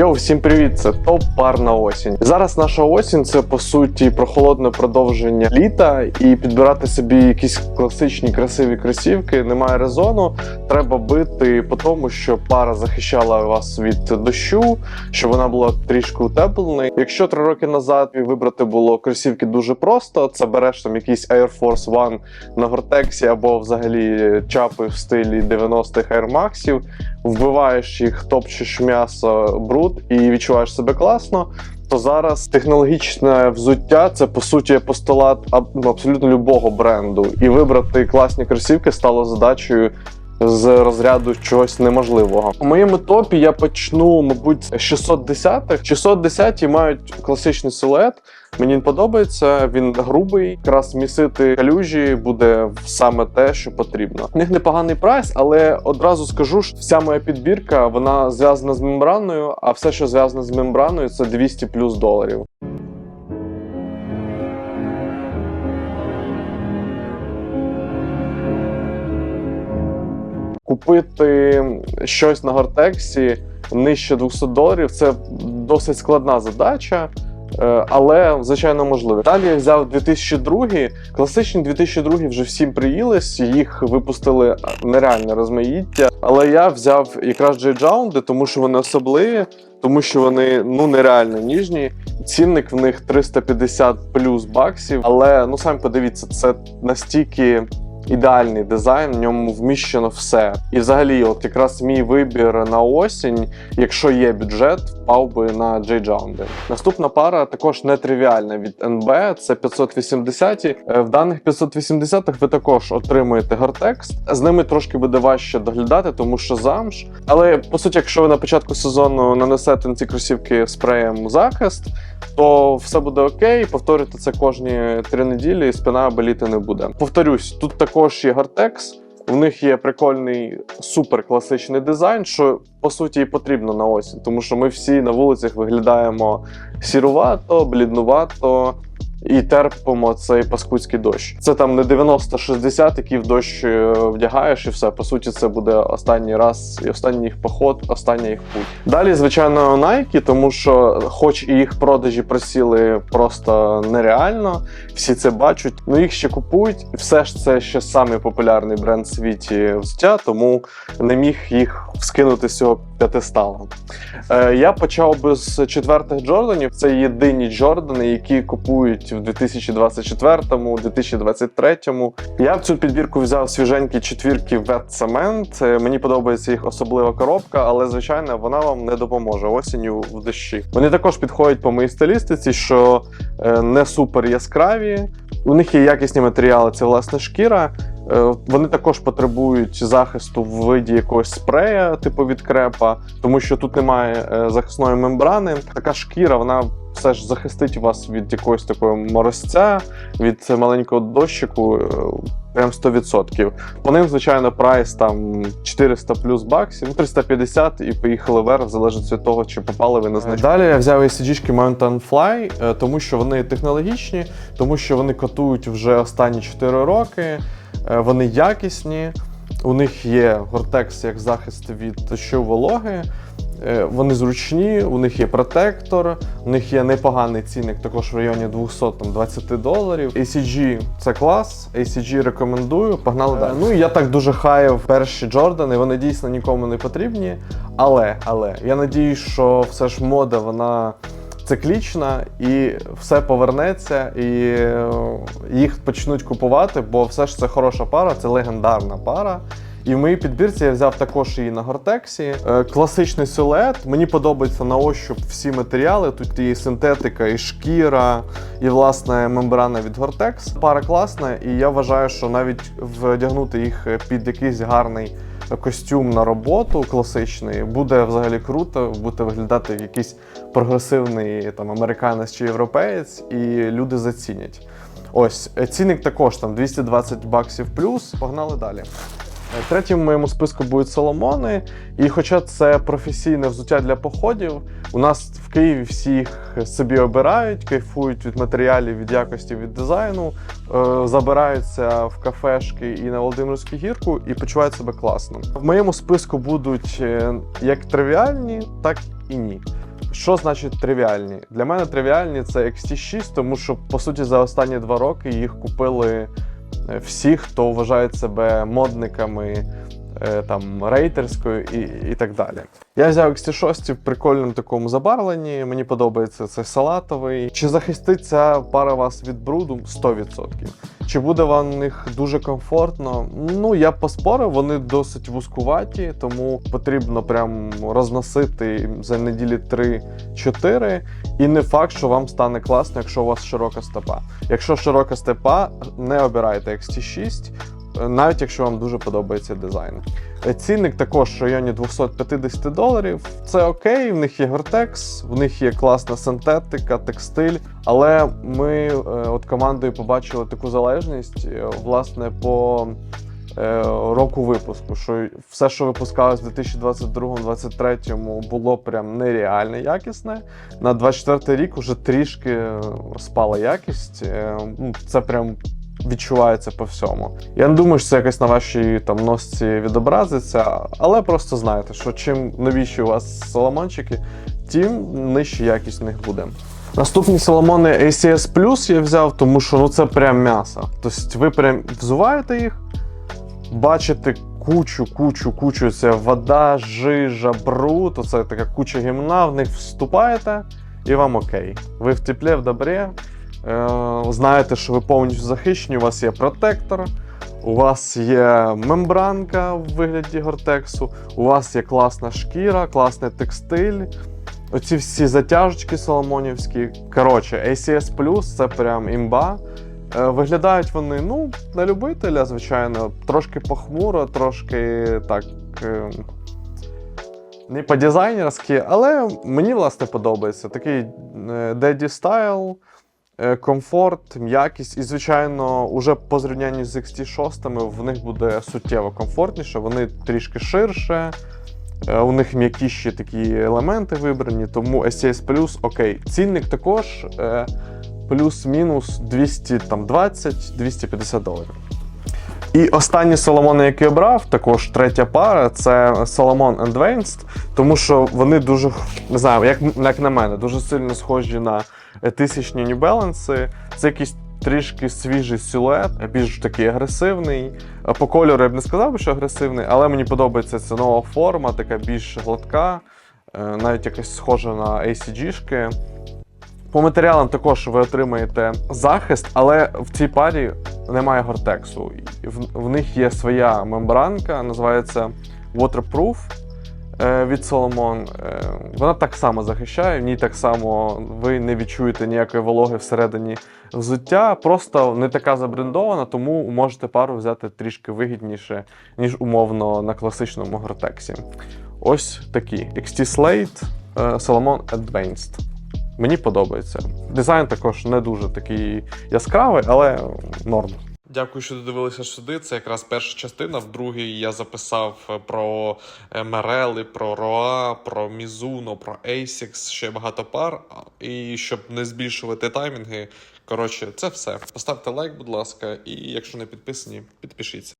Йоу, всім привіт! Це топ пар на осінь. Зараз наша осінь це по суті прохолодне продовження літа, і підбирати собі якісь класичні красиві кросівки немає резону. Треба бити по тому, щоб пара захищала вас від дощу, щоб вона була трішки утепленою. Якщо три роки назад вибрати було кросівки дуже просто, це береш там якийсь Air Force One на гортексі або взагалі чапи в стилі 90-х Air Maxів, вбиваєш їх, топчеш м'ясо, бруд і відчуваєш себе класно. То зараз технологічне взуття це по суті постулат ну, абсолютно любого бренду. І вибрати класні кросівки стало задачею з розряду чогось неможливого. У моєму топі я почну, мабуть, з 610-х. 610-ті мають класичний силует. Мені він подобається, він грубий, якраз місити калюжі буде саме те, що потрібно. У них непоганий прайс, але одразу скажу, що вся моя підбірка вона зв'язана з мембраною, а все, що зв'язане з мембраною, це 200 плюс доларів. Купити щось на гортексі нижче 200 доларів це досить складна задача. Е, Але звичайно можливо. Далі я взяв 2002. Класичні 2002 вже всім приїлись, їх випустили нереальне розмаїття. Але я взяв якраз джейджаунди, тому що вони особливі, тому що вони ну нереально ніжні. Цінник в них 350 плюс баксів. Але ну самі подивіться, це настільки. Ідеальний дизайн, в ньому вміщено все. І взагалі, от якраз мій вибір на осінь, якщо є бюджет, впав би на J. Jounde. Наступна пара також нетривіальна від NB, це 580. Е, В даних 580-х ви також отримуєте гортекс. З ними трошки буде важче доглядати, тому що замш. Але по суті, якщо ви на початку сезону нанесете на ці кросівки спреєм захист, то все буде окей. Повторюйте це кожні три неділі, і спина боліти не буде. Повторюсь, тут також є гортекс. У них є прикольний супер класичний дизайн, що по суті і потрібно на осінь, тому що ми всі на вулицях виглядаємо сірувато, бліднувато. І терпимо цей паскудський дощ. Це там не 90-60, який в дощ е, вдягаєш, і все. По суті, це буде останній раз і останній їх поход, остання їх путь. Далі, звичайно, Nike, тому що, хоч і їх продажі просіли просто нереально, всі це бачать. Ну їх ще купують. Все ж це ще самий популярний бренд в світі взуття, тому не міг їх вскинути з цього п'ятистала. Е, я почав би з четвертих Джорданів. Це єдині Джордани, які купують в 2024-му, 2023-му. Я в цю підбірку взяв свіженькі четвірки. Е, Мені подобається їх особлива коробка, але звичайно вона вам не допоможе осінню в дощі. Вони також підходять по моїй стилістиці, що е, не супер яскраві. У них є якісні матеріали, це власне шкіра. Е, Вони також потребують захисту в виді якогось спрея, типу від крепа, тому що тут немає е, захисної мембрани. Така шкіра, вона все ж захистить вас від якогось такого морозця, від маленького дощику. е, Прям 100%. По ним, звичайно, прайс там 400 плюс баксів, ну, 350 і поїхали вверх, залежить від того, чи попали ви на знижку. Далі я взяв ACG Mountain Fly, тому що вони технологічні, тому що вони котують вже останні 4 роки, вони якісні. У них є гортекс як захист від дощу вологи. Е, Вони зручні, у них є протектор, у них є непоганий цінник, також в районі 220 доларів. ACG це клас, ACG рекомендую. Погнали далі. Ну і я так дуже хаяв перші Джордани, вони дійсно нікому не потрібні. Але, але я надію, що все ж мода вона циклічна і все повернеться, і е, їх почнуть купувати, бо все ж це хороша пара, це легендарна пара. І в моїй підбірці я взяв також її на гортексі. Е, класичний силует. Мені подобається на ощуп всі матеріали. Тут і синтетика, і шкіра, і власне мембрана від Гортекс. Пара класна, і я вважаю, що навіть вдягнути їх під якийсь гарний костюм на роботу класичний буде взагалі круто, буде виглядати якийсь прогресивний там американець чи європеєць, і люди зацінять. Ось е, цінник також там 220 баксів плюс. Погнали далі. Е, Третім в моєму списку будуть соломони. І хоча це професійне взуття для походів, у нас в Києві всі їх собі обирають, кайфують від матеріалів, від якості, від дизайну, е, забираються в кафешки і на Володимирську гірку і почувають себе класно. В моєму списку будуть е, як тривіальні, так і ні. Що значить тривіальні? Для мене тривіальні це XT6, тому що по суті за останні два роки їх купили всі, хто вважають себе модниками там рейтерською і, і так далі. Я взяв XT6 в прикольному такому забарвленні. Мені подобається цей салатовий. Чи захистить ця пара вас від бруду? 100%. Чи буде вам них дуже комфортно? Ну я поспорив, вони досить вузкуваті, тому потрібно прям розносити за неділі 3-4. І не факт, що вам стане класно, якщо у вас широка стопа. Якщо широка степа, не обирайте XT6, е, навіть якщо вам дуже подобається дизайн. Е, Цінник також в районі 250 доларів. Це окей, в них є гортекс, в них є класна синтетика, текстиль. Але ми е, от командою побачили таку залежність, е, власне, по року випуску. Що все, що випускалось в 2022-2023, було прям нереально якісне. На 24 рік уже трішки спала якість. Це прям відчувається по всьому. Я не думаю, що це якось на вашій там носці відобразиться, але просто знайте, що чим новіші у вас соломончики, тим нижча якість в них буде. Наступні соломони ACS Plus я взяв, тому що ну це прям м'ясо. Тобто ви прям взуваєте їх, бачите кучу, кучу, кучу, це вода, жижа, бруд, оце така куча гімна, в них вступаєте, і вам окей. Ви в теплі, в добрі. Е, знаєте, що ви повністю захищені, у вас є протектор, у вас є мембранка в вигляді гортексу, у вас є класна шкіра, класний текстиль. Оці всі затяжечки соломонівські. Коротше, ACS Plus це прям імба. Е, Виглядають вони, ну, на любителя, звичайно, трошки похмуро, трошки так. е, Не по-дизайнерськи, але мені власне подобається. Такий Style, е, комфорт, м'якість. І, звичайно, уже по зрівнянні з XT6 в них буде суттєво комфортніше, вони трішки ширше. Е, У них м'якіші такі елементи вибрані, тому SCS Plus окей. Цінник також е, плюс-мінус 220-250 доларів. І останні Соломони, які я брав, також третя пара, це Solomon Advanced, тому що вони дуже, не знаю, як, як на мене, дуже сильно схожі на е, тисячні New Balance. Це якийсь трішки свіжий силует, більш такий агресивний. Е, По кольору я б не сказав, що агресивний, але мені подобається ця нова форма, така більш гладка, е, навіть якась схожа на ACG-шки. По матеріалам також ви отримаєте захист, але в цій парі немає гортексу. В, в них є своя мембранка, називається Waterproof від Solomon. Е, Вона так само захищає, в ній так само ви не відчуєте ніякої вологи всередині взуття. Просто не така забрендована, тому можете пару взяти трішки вигідніше, ніж умовно на класичному гортексі. Ось такі XT Slate е, Solomon Advanced. Мені подобається. Дизайн також не дуже такий яскравий, але норм. Дякую, що додивилися сюди. Це якраз перша частина. В другій я записав е, про Мерели, про Роа, про Мізуно, про Asics, ще багато пар. І щоб не збільшувати таймінги. Коротше, це все. Поставте лайк, будь ласка, і якщо не підписані, підпишіться.